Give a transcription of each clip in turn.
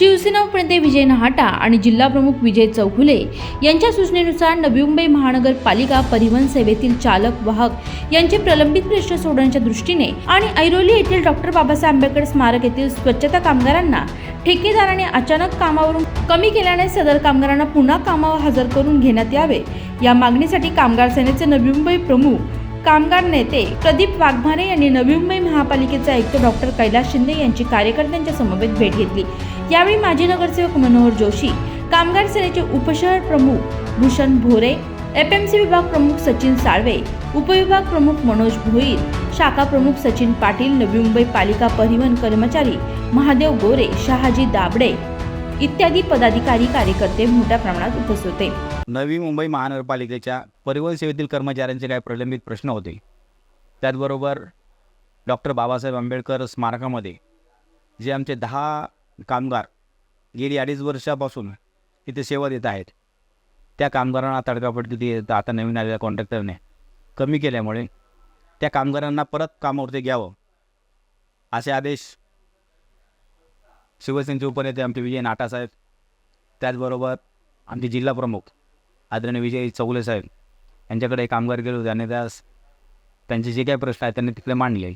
शिवसेना उपनेते विजय नहाटा आणि जिल्हाप्रमुख विजय चौघुले यांच्या सूचनेनुसार नवी मुंबई महानगरपालिका परिवहन सेवेतील चालक वाहक यांचे प्रलंबित प्रश्न सोडवण्याच्या दृष्टीने आणि ऐरोली येथील डॉक्टर बाबासाहेब आंबेडकर स्मारक येथील स्वच्छता कामगारांना ठेकेदाराने अचानक कामावरून कमी केल्याने सदर कामगारांना पुन्हा कामावर हजर करून घेण्यात यावे या मागणीसाठी कामगार सेनेचे नवी मुंबई प्रमुख कामगार नेते प्रदीप वाघमारे यांनी नवी मुंबई महापालिकेचे आयुक्त डॉक्टर कैलास शिंदे यांची कार्यकर्त्यांच्या समवेत भेट घेतली. यावेळी माजी नगरसेवक मनोहर जोशी कामगार सेनेचे उपशहर प्रमुख भूषण भोरे एपएमसी विभाग प्रमुख सचिन साळवे उपविभाग प्रमुख मनोज भोईर शाखा प्रमुख सचिन पाटील नवी मुंबई पालिका परिवहन कर्मचारी महादेव गोरे शहाजी दाबडे इत्यादी पदाधिकारी कार्यकर्ते मोठ्या प्रमाणात उपस्थित होते. नवी मुंबई महानगरपालिकेच्या परिवहन सेवेतील कर्मचाऱ्यांचे काही प्रलंबित प्रश्न होते. त्याचबरोबर डॉक्टर बाबासाहेब आंबेडकर स्मारकामध्ये जे आमचे दहा कामगार गेली अडीच वर्षापासून इथे सेवा देत आहेत त्या कामगारांना तडकाफडकी आता नवीन आलेल्या कॉन्ट्रॅक्टरने कमी केल्यामुळे त्या कामगारांना परत कामावरती घ्यावं असे आदेश शिवसेनेचे उपनेते आमचे विजय नाटासाहेब त्याचबरोबर आमचे जिल्हा प्रमुख आदरणीय विजय चौले साहेब यांच्याकडे कामगार गेलो होते आणि त्यास त्यांचे जे काही प्रश्न आहेत त्यांनी तिकडे मांडले.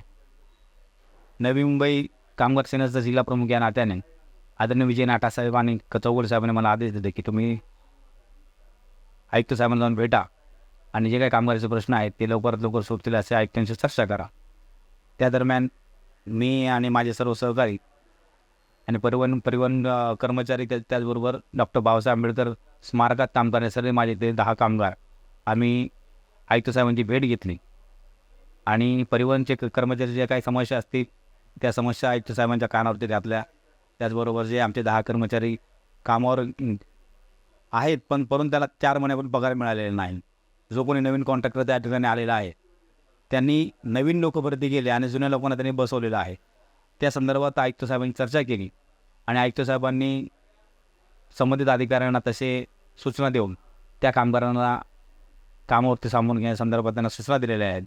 नवी मुंबई कामगार सेनेचा जिल्हा प्रमुख या नात्याने आदरणीय विजय नाटा साहेब आणि क- साहेबांनी मला आदेश दिले की तुम्ही आयुक्त साहेबांना जाऊन भेटा आणि जे काही कामगाराचे प्रश्न आहेत ते लवकरात लवकर सुटतील असे आयुक्तांशी चर्चा करा. त्या दरम्यान मी आणि माझे सर्व सहकारी आणि परिवहन परिवहन कर्मचारी त्या त्याचबरोबर डॉक्टर बाबासाहेब आंबेडकर स्मारकात काम करणारे सर्व माझे ते दहा कामगार. आम्ही आयुक्त साहेबांची भेट घेतली. आणि परिवहनचे क- कर्मचारी जे काही समस्या असतील त्या समस्या आयुक्त साहेबांच्या कानावरती घातल्या त्याचबरोबर जे आमचे दहा कर्मचारी कामावर आहेत पण परंतु त्याला चार महिन्यापर्यंत पगार मिळालेला नाही. जो कोणी नवीन कॉन्ट्रॅक्टर त्या ठिकाणी आलेला आहे त्यांनी नवीन लोक भरती केले आणि जुन्या लोकांना त्यांनी बसवलेलं आहे. त्या संदर्भात आयुक्त साहेबांनी चर्चा केली आणि आयुक्त साहेबांनी संबंधित अधिकाऱ्यांना तसे सूचना देऊन त्या कामगारांना कामावरती सामावून घेण्यासंदर्भात त्यांना सूचना दिलेल्या आहेत.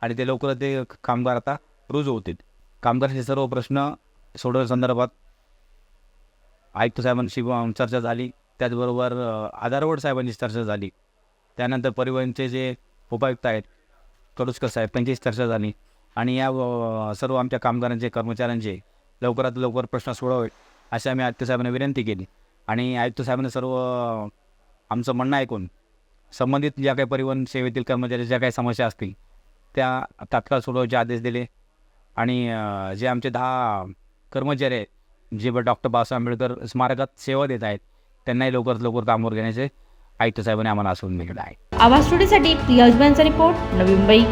आणि ते लवकर ते कामगार आता रुजू होतील. कामगारांचे सर्व प्रश्न सोडवण्यासंदर्भात आयुक्त साहेबांशी चर्चा झाली. त्याचबरोबर आधारवड साहेबांची चर्चा झाली. त्यानंतर परिवहनचे जे उपायुक्त आहेत कडुसकर साहेब त्यांचीच चर्चा झाली. आणि या सर्व आमच्या कामगारांचे कर्मचाऱ्यांचे लवकरात लवकर प्रश्न सोडावे अशी आम्ही आयुक्त साहेबांना विनंती केली. आणि आयुक्त साहेबांनी सर्व आमचं म्हणणं ऐकून संबंधित ज्या काही परिवहन सेवेतील कर्मचारी ज्या काही समस्या असतील त्या तात्काळ सोडवायचे आदेश दिले. आणि जे आमचे दहा कर्मचारी आहेत जे डॉक्टर बाबासाहेब आंबेडकर स्मारकात सेवा देत आहेत त्यांनाही लवकरात लवकर कामावर घेण्याचे आयुक्त साहेबांनी आम्हाला आसून दिलेलं आहे. आवाज स्टुडिओसाठी प्रिया रिपोर्ट नवी मुंबई.